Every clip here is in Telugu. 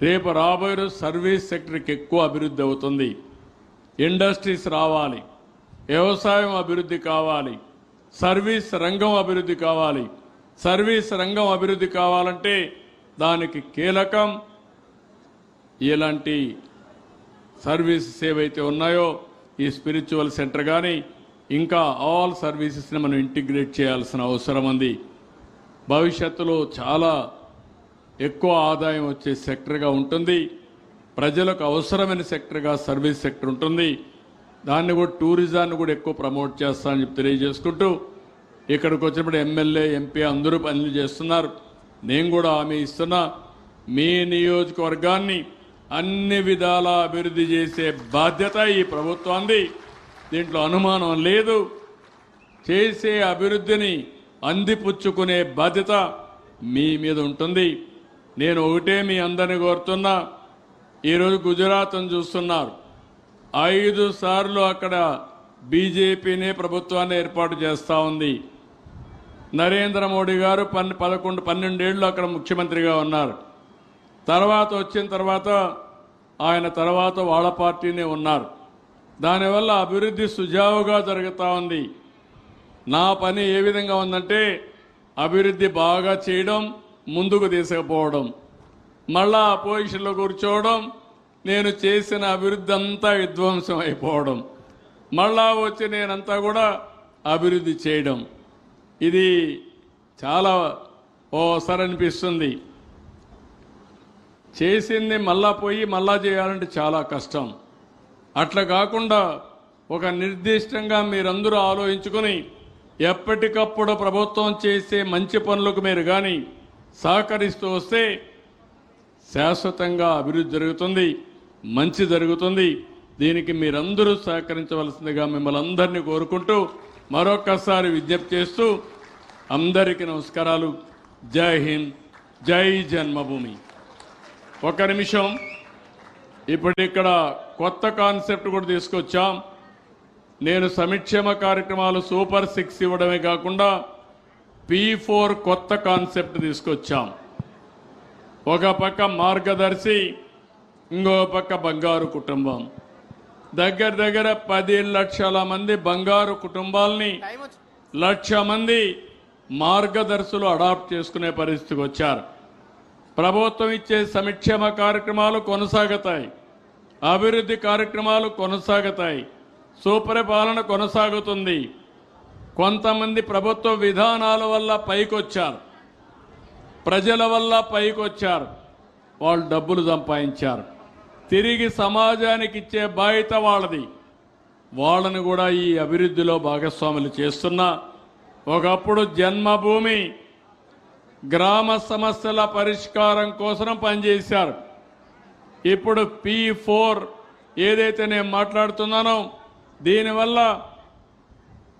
రేపు రాబోయే రోజు సర్వీస్ సెక్టర్కి ఎక్కువ అభివృద్ధి అవుతుంది. ఇండస్ట్రీస్ రావాలి. వ్యవసాయం అభివృద్ధి కావాలి. సర్వీస్ రంగం అభివృద్ధి కావాలి. సర్వీస్ రంగం అభివృద్ధి కావాలంటే దానికి కీలకం ఇలాంటి సర్వీసెస్ ఏవైతే ఉన్నాయో ఈ స్పిరిచువల్ సెంటర్ కానీ ఇంకా ఆల్ సర్వీసెస్ని మనం ఇంటిగ్రేట్ చేయాల్సిన అవసరం ఉంది. భవిష్యత్తులో చాలా ఎక్కువ ఆదాయం వచ్చే సెక్టర్గా ఉంటుంది. ప్రజలకు అవసరమైన సెక్టర్గా సర్వీస్ సెక్టర్ ఉంటుంది. దాన్ని కూడా టూరిజాన్ని కూడా ఎక్కువ ప్రమోట్ చేస్తానని చెప్పి తెలియజేసుకుంటూ ఇక్కడికి వచ్చినప్పుడు ఎమ్మెల్యే ఎంపీ అందరూ పనులు చేస్తున్నారు. నేను కూడా హామీ ఇస్తున్నా. మీ నియోజకవర్గాన్ని అన్ని విధాల అభివృద్ధి చేసే బాధ్యత ఈ ప్రభుత్వాన్ని దీంట్లో అనుమానం లేదు. చేసే అభివృద్ధిని అందిపుచ్చుకునే బాధ్యత మీ మీద ఉంటుంది. నేను ఒకటే మీ అందరిని కోరుతున్నా ఈరోజు గుజరాత్ను చూస్తున్నారు. ఐదు సార్లు అక్కడ బీజేపీనే ప్రభుత్వాన్ని ఏర్పాటు చేస్తూ ఉంది. నరేంద్ర మోడీ గారు పన్ పదకొండు పన్నెండేళ్ళు అక్కడ ముఖ్యమంత్రిగా ఉన్నారు. తర్వాత వచ్చిన తర్వాత ఆయన తర్వాత వాళ్ళ పార్టీనే ఉన్నారు. దానివల్ల అభివృద్ధి సుజావుగా జరుగుతూ ఉంది. నా పని ఏ విధంగా ఉందంటే అభివృద్ధి బాగా చేయడం ముందుకు తీసుకుపోవడం మళ్ళా ఆ పొజిషన్లో కూర్చోవడం నేను చేసిన అభివృద్ధి అంతా విధ్వంసం అయిపోవడం మళ్ళా వచ్చి నేనంతా కూడా అభివృద్ధి చేయడం. ఇది చాలా ఓసారి అనిపిస్తుంది. చేసింది మళ్ళా పోయి మళ్ళా చేయాలంటే చాలా కష్టం. అట్లా కాకుండా ఒక నిర్దిష్టంగా మీరందరూ ఆలోచించుకొని ఎప్పటికప్పుడు ప్రభుత్వం చేసే మంచి పనులకు మీరు కానీ సహకరిస్తూ వస్తే శాశ్వతంగా అభివృద్ధి జరుగుతుంది మంచి జరుగుతుంది. దీనికి మీరందరూ సహకరించవలసిందిగా మిమ్మల్ని అందరినీ కోరుకుంటూ మరొకసారి విజ్ఞప్తి చేస్తూ అందరికీ నమస్కారాలు. జై హింద్ జై జన్మభూమి. ఒక నిమిషం ఇప్పుడు ఇక్కడ కొత్త కాన్సెప్ట్ కూడా తీసుకొచ్చాం. నేను సంక్షేమ కార్యక్రమాలు సూపర్ సిక్స్ ఇవ్వడమే కాకుండా పీ ఫోర్ కొత్త కాన్సెప్ట్ తీసుకొచ్చాం. ఒక పక్క మార్గదర్శి ఇంకో పక్క బంగారు కుటుంబం. దగ్గర దగ్గర పది లక్షల మంది బంగారు కుటుంబాలని లక్ష మంది మార్గదర్శులు అడాప్ట్ చేసుకునే పరిస్థితికి వచ్చారు. ప్రభుత్వం ఇచ్చే సంక్షేమ కార్యక్రమాలు కొనసాగుతాయి. అభివృద్ధి కార్యక్రమాలు కొనసాగుతాయి. సూపరిపాలన కొనసాగుతుంది. కొంతమంది ప్రభుత్వ విధానాల వల్ల పైకొచ్చారు. ప్రజల వల్ల పైకొచ్చారు. వాళ్ళు డబ్బులు సంపాదించారు. తిరిగి సమాజానికి ఇచ్చే బాధ్యత వాళ్ళది. వాళ్ళని కూడా ఈ అభివృద్ధిలో భాగస్వాములు చేస్తున్నా. ఒకప్పుడు జన్మభూమి గ్రామ సమస్యల పరిష్కారం కోసం పనిచేశారు. ఇప్పుడు పి ఫోర్ ఏదైతే నేను మాట్లాడుతున్నానో దీనివల్ల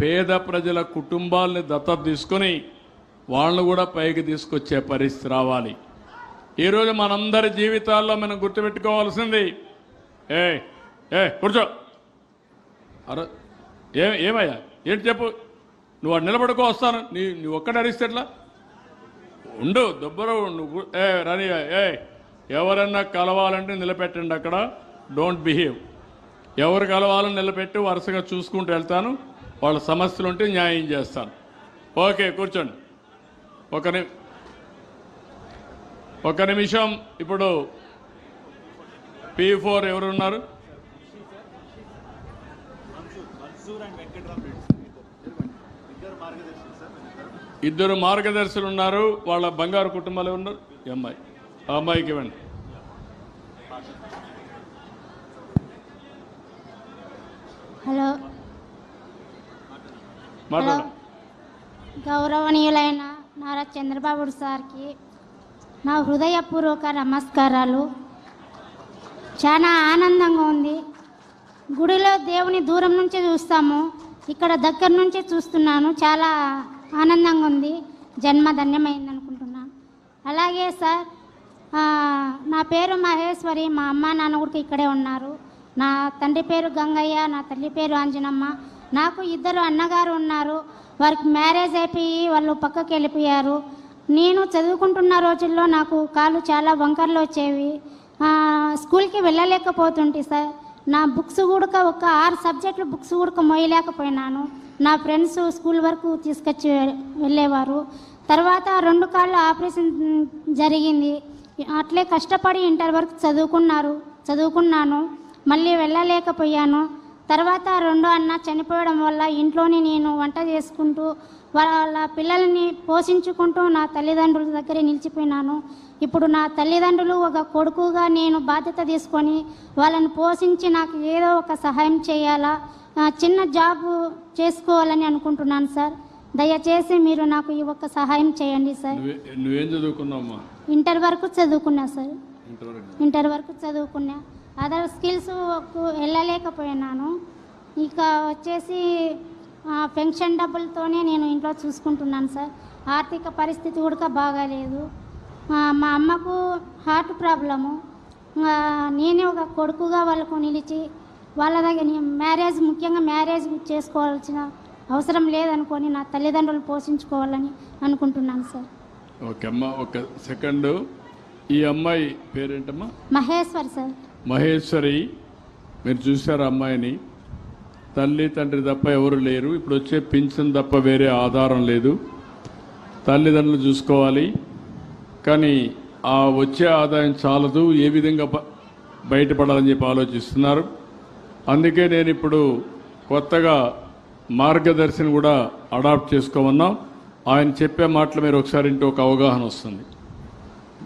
పేద ప్రజల కుటుంబాలని దత్తత తీసుకొని వాళ్ళను కూడా పైకి తీసుకొచ్చే పరిస్థితి రావాలి. ఈరోజు మనందరి జీవితాల్లో మనం గుర్తుపెట్టుకోవాల్సింది ఏ ఏ కూర్చో. అరే ఏ ఏమయ్యా? ఏంటి చెప్పు? నువ్వు అటు నిలబడుకో వస్తాను. నీ నువ్వు ఒక్కడ అరిస్తే ఎట్లా? ఉండు దుబ్బరు నువ్వు ఏ రని ఏ ఎవరన్నా కలవాలంటే నిలబెట్టండి అక్కడ. డోంట్ బిహేవ్ ఎవరు కలవాలని నిలబెట్టి వరుసగా చూసుకుంటూ వెళ్తాను. వాళ్ళ సమస్యలు ఉంటే న్యాయం చేస్తాను. ఓకే కూర్చోండి. ఒక ని ఒక నిమిషం ఇప్పుడు పీ ఫోర్ ఎవరున్నారు? ఇద్దరు మార్గదర్శులు ఉన్నారు వాళ్ళ బంగారు కుటుంబాలు ఉన్నారు అమ్మాయి. ఆ అమ్మాయికి ఇవ్వండి హలో మాట్లాడు. గౌరవనీయులైన నారా చంద్రబాబు సార్కి నా హృదయపూర్వక నమస్కారాలు. చాలా ఆనందంగా ఉంది. గుడిలో దేవుని దూరం నుంచి చూస్తాము. ఇక్కడ దగ్గర నుంచి చూస్తున్నాను. చాలా ఆనందంగా ఉంది. జన్మ ధన్యమైంది అనుకుంటున్నాను అలాగే సార్ నా పేరు మహేశ్వరి. మా అమ్మ నాన్న కూడా ఇక్కడే ఉన్నారు. నా తండ్రి పేరు గంగయ్య నా తల్లి పేరు అంజనమ్మ నాకు ఇద్దరు అన్నగారు ఉన్నారు. వారికి మ్యారేజ్ అయిపోయి వాళ్ళు పక్కకి వెళ్ళిపోయారు. నేను చదువుకుంటున్న రోజుల్లో నాకు కాళ్ళు చాలా వంకర్లు వచ్చేవి. స్కూల్కి వెళ్ళలేకపోతుంటే సార్. నా బుక్స్ కూడా ఒక ఆరు సబ్జెక్టులు బుక్స్ కూడా మోయలేకపోయినాను. నా ఫ్రెండ్స్ స్కూల్ వరకు తీసుకొచ్చి వెళ్ళేవారు. తర్వాత రెండు కాళ్ళు ఆపరేషన్ జరిగింది. అట్లే కష్టపడి ఇంటర్ వరకు చదువుకున్నారు చదువుకున్నాను. మళ్ళీ వెళ్ళలేకపోయాను. తర్వాత రెండో అన్న చనిపోవడం వల్ల ఇంట్లోనే నేను వంట చేసుకుంటూ వాళ్ళ పిల్లల్ని పోషించుకుంటూ నా తల్లిదండ్రుల దగ్గరే నిలిచిపోయినాను. ఇప్పుడు నా తల్లిదండ్రులు ఒక కొడుకుగా నేను బాధ్యత తీసుకొని వాళ్ళని పోషించి నాకు ఏదో ఒక సహాయం చేయాలా చిన్న జాబ్ చేసుకోవాలని అనుకుంటున్నాను సార్. దయచేసి మీరు నాకు ఈ ఒక్క సహాయం చేయండి సార్. నువ్వే చదువుకున్నావమ్మా? ఇంటర్ వరకు చదువుకున్నా సార్. ఇంటర్ వరకు చదువుకున్నా. అదర్ స్కిల్స్ వెళ్ళలేకపోయినాను. ఇక వచ్చేసి పెన్షన్ డబ్బులతోనే నేను ఇంట్లో చూసుకుంటున్నాను సార్. ఆర్థిక పరిస్థితి కూడా బాగాలేదు. మా అమ్మకు హార్ట్ ప్రాబ్లము. నేనే ఒక కొడుకుగా వాళ్ళకు నిలిచి వాళ్ళ దగ్గర మ్యారేజ్ ముఖ్యంగా మ్యారేజ్ చేసుకోవాల్సిన అవసరం లేదనుకొని నా తల్లిదండ్రులు పోషించుకోవాలని అనుకుంటున్నాను సార్. ఓకే అమ్మా ఒక సెకండ్. ఈ అమ్మాయి పేరేంటమ్మా? మహేశ్వర్ సార్. మహేశ్వరి మీరు చూశారు అమ్మాయిని? తల్లి తండ్రి తప్ప ఎవరు లేరు. ఇప్పుడు వచ్చే పింఛన్ తప్ప వేరే ఆధారం లేదు. తల్లిదండ్రులు చూసుకోవాలి. కానీ ఆ వచ్చే ఆదాయం చాలదు. ఏ విధంగా బయటపడాలని చెప్పి ఆలోచిస్తున్నారు. అందుకే నేను ఇప్పుడు కొత్తగా మార్గదర్శిని కూడా అడాప్ట్ చేసుకోమన్నాం. ఆయన చెప్పే మాటలు మీరు ఒకసారి ఇంటి ఒక అవగాహన వస్తుంది.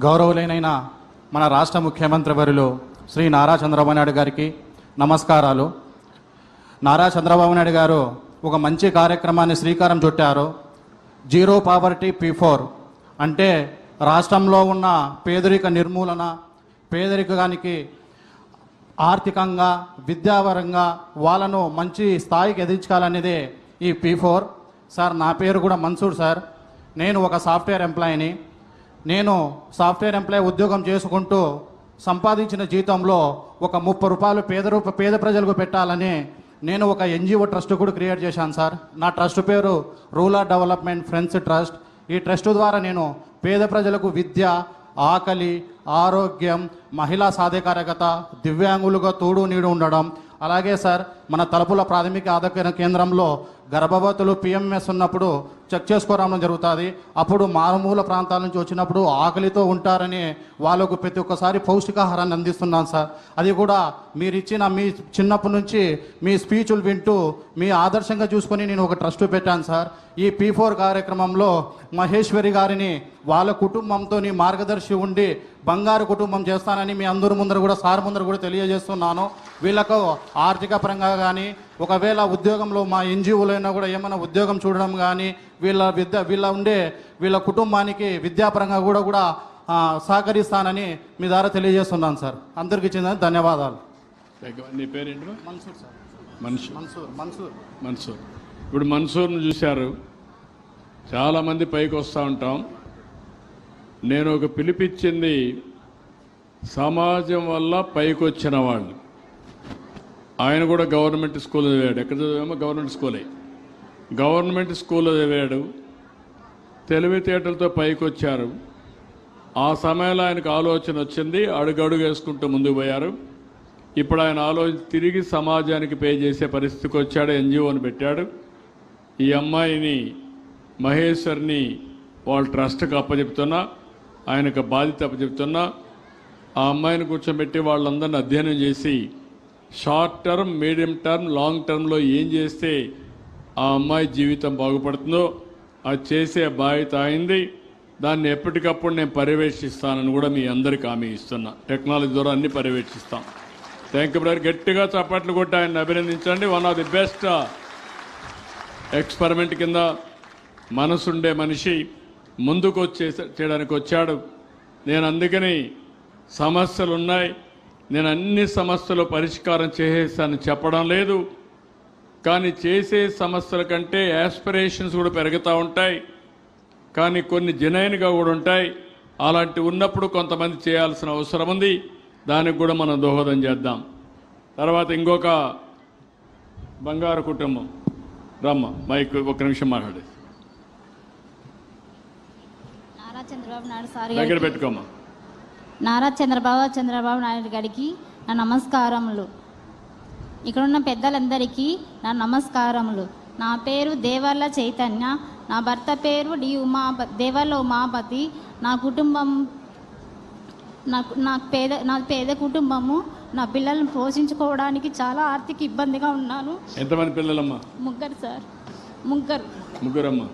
గౌరవులైన మన రాష్ట్ర ముఖ్యమంత్రి వారిలో శ్రీ నారా చంద్రబాబు నాయుడు గారికి నమస్కారాలు. నారా చంద్రబాబు నాయుడు గారు ఒక మంచి కార్యక్రమాన్ని శ్రీకారం చుట్టారు. జీరో పావర్టీ పీ ఫోర్ అంటే రాష్ట్రంలో ఉన్న పేదరిక నిర్మూలన పేదరికానికి ఆర్థికంగా విద్యాపరంగా వాళ్ళను మంచి స్థాయికి ఎదించాలనేదే ఈ పీ ఫోర్. సార్ నా పేరు కూడా మన్సూర్ సార్. నేను ఒక సాఫ్ట్వేర్ ఎంప్లాయీని. నేను సాఫ్ట్వేర్ ఎంప్లాయీ ఉద్యోగం చేసుకుంటూ సంపాదించిన జీతంలో ఒక ముప్పై రూపాయలు పేద రూప పేద ప్రజలకు పెట్టాలని నేను ఒక ఎన్జిఓ ట్రస్ట్ కూడా క్రియేట్ చేశాను సార్. నా ట్రస్ట్ పేరు రూరల్ డెవలప్మెంట్ ఫ్రెండ్స్ ట్రస్ట్. ఈ ట్రస్ట్ ద్వారా నేను పేద ప్రజలకు విద్య ఆకలి ఆరోగ్యం మహిళా సాధికారకత దివ్యాంగులుగా తోడు నీడు ఉండడం. అలాగే సార్ మన తలుపుల ప్రాథమిక ఆరోగ్య కేంద్రంలో గర్భవతులు పిఎంఎస్ ఉన్నప్పుడు చెక్ చేసుకోవడం జరుగుతుంది. అప్పుడు మారుమూల ప్రాంతాల నుంచి వచ్చినప్పుడు ఆకలితో ఉంటారని వాళ్ళకు ప్రతి ఒక్కసారి పౌష్టికాహారాన్ని అందిస్తున్నాను సార్. అది కూడా మీరు ఇచ్చిన మీ చిన్నప్పటి నుంచి మీ స్పీచ్లు వింటూ మీ ఆదర్శంగా చూసుకొని నేను ఒక ట్రస్ట్ పెట్టాను సార్. ఈ పీ ఫోర్ కార్యక్రమంలో మహేశ్వరి గారిని వాళ్ళ కుటుంబంతో మార్గదర్శి ఉండి బంగారు కుటుంబం చేస్తానని మీ అందరి ముందర కూడా సార్ ముందర కూడా తెలియజేస్తున్నాను. వీళ్ళకు ఆర్థిక పరంగా కానీ ఒకవేళ ఉద్యోగంలో మా ఎన్జిఓలో అయినా కూడా ఏమైనా ఉద్యోగం చూడడం కానీ వీళ్ళ విద్య వీళ్ళ ఉండే వీళ్ళ కుటుంబానికి విద్యాపరంగా కూడా కూడా సహకరిస్తానని మీ ద్వారా తెలియజేస్తున్నాను సార్. అందరికీ చెందిన ధన్యవాదాలు. నీ పేరేంటి మన్సూర్ సార్. మనిషి మన్సూర్ మన్సూర్. మన్సూర్. ఇప్పుడు మన్సూర్ను చూశారు. చాలామంది పైకి వస్తూ ఉంటాం. నేను ఒక పిలిపిచ్చింది సమాజం వల్ల పైకి వచ్చిన వాళ్ళు. ఆయన కూడా గవర్నమెంట్ స్కూల్ చదివాడు. ఎక్కడ చదివామో గవర్నమెంట్ స్కూలే. గవర్నమెంట్ స్కూల్లో చదివాడు. తెలివితేటలతో పైకి వచ్చారు. ఆ సమయంలో ఆయనకు ఆలోచన వచ్చింది. అడుగడుగు వేసుకుంటూ ముందుకు పోయారు. ఇప్పుడు ఆయన ఆలోచన తిరిగి సమాజానికి పే చేసే పరిస్థితికి వచ్చాడు. ఎన్జిఓని పెట్టాడు. ఈ అమ్మాయిని మహేశ్వర్ని వాళ్ళ ట్రస్ట్కి అప్పచెప్తున్నా ఆయనకు బాధ్యత అప్పచెప్తున్నా ఆ అమ్మాయిని కూర్చోబెట్టి వాళ్ళందరిని అధ్యయనం చేసి short term medium term long టర్మ్లో ఏం చేస్తే ఆ అమ్మాయి జీవితం బాగుపడుతుందో అది చేసే బాధ్యత అయింది దాన్ని ఎప్పటికప్పుడు నేను పర్యవేక్షిస్తానని కూడా మీ అందరికీ హామీ ఇస్తున్నా. టెక్నాలజీ ద్వారా అన్ని పర్యవేక్షిస్తాం. Thank you brother. గట్టిగా చప్పట్లు కొట్టి ఆయన అభినందించండి. One of the best experiment కింద మనసుండే మనిషి ముందుకు వచ్చే చేయడానికి వచ్చాడు. నేను అందుకని సమస్యలు ఉన్నాయి నేను అన్ని సమస్యలు పరిష్కారం చేసేసాను. చెప్పడం లేదు. కానీ చేసే సమస్యల కంటే యాస్పిరేషన్స్ కూడా పెరుగుతూ ఉంటాయి. కానీ కొన్ని జెనైన్గా కూడా ఉంటాయి. అలాంటి ఉన్నప్పుడు కొంతమంది చేయాల్సిన అవసరం ఉంది. దానికి కూడా మనం దోహదం చేద్దాం. తర్వాత ఇంకొక బంగారు కుటుంబం. రమ్మ మైక్ ఒక నిమిషం మాట్లాడేది దగ్గర పెట్టుకోమ్మా. నారా చంద్రబాబు చంద్రబాబు నాయుడు గారికి నా నమస్కారములు. ఇక్కడున్న పెద్దలందరికీ నా నమస్కారములు. నా పేరు దేవర్ల చైతన్య నా భర్త పేరు డి ఉమాప దేవర్ల ఉమాపతి. నా కుటుంబం నాకు నాకు పేద నా పేద కుటుంబము నా పిల్లల్ని పోషించుకోవడానికి చాలా ఆర్థిక ఇబ్బందిగా ఉన్నాను. ఎంతమంది పిల్లలమ్మా? ముగ్గురు సార్. ముగ్గురు. ముగ్గురమ్మా.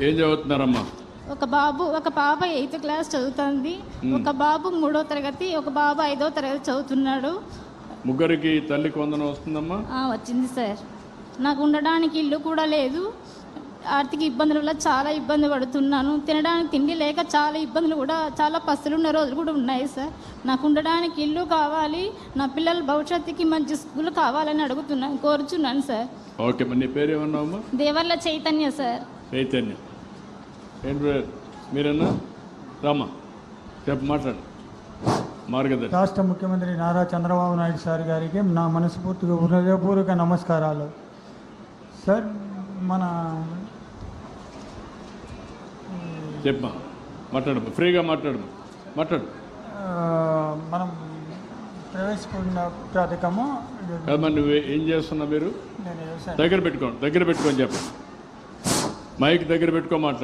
ఏం చదువుతున్నారమ్మా? ఒక బాబు ఒక పాప ఎయిత్ క్లాస్ చదువుతుంది. ఒక బాబు మూడో తరగతి ఒక బాబు ఐదో తరగతి చదువుతున్నాడు. ముగ్గురికి తల్లికి వందనం వస్తుందమ్మా? వచ్చింది సార్. నాకు ఉండడానికి ఇల్లు కూడా లేదు. ఆర్థిక ఇబ్బందుల వల్ల చాలా ఇబ్బంది పడుతున్నాను. తినడానికి తిండి లేక చాలా ఇబ్బందులు కూడా చాలా పస్తులు ఉన్న రోజులు కూడా ఉన్నాయి సార్. నాకు ఉండడానికి ఇల్లు కావాలి. నా పిల్లల భవిష్యత్తుకి మంచి స్కూల్ కావాలని అడుగుతున్నాను కోరుచున్నాను సార్. ఓకే నీ పేరు దేవర్ల చైతన్య సార్. చైతన్యం. ఏంటి మీరన్నా? రామ్మా. చెప్పు మాట్లాడు. మార్గదర్శి. రాష్ట్ర ముఖ్యమంత్రి నారా చంద్రబాబు నాయుడు సార్ గారికి నా మనస్ఫూర్తిగా హృదయపూర్వక నమస్కారాలు. సార్ మన చెప్పమ్మా. మాట్లాడు ఫ్రీగా మాట్లాడు. మాట్లాడు మనం ప్రవేశపెట్టిన పథకము కదమ్మా నువ్వు ఏం చేస్తున్నావు మీరు? దగ్గర పెట్టుకోండి దగ్గర పెట్టుకొని చెప్పండి మైక్ దగ్గర పెట్టుకో మాట్లాడు.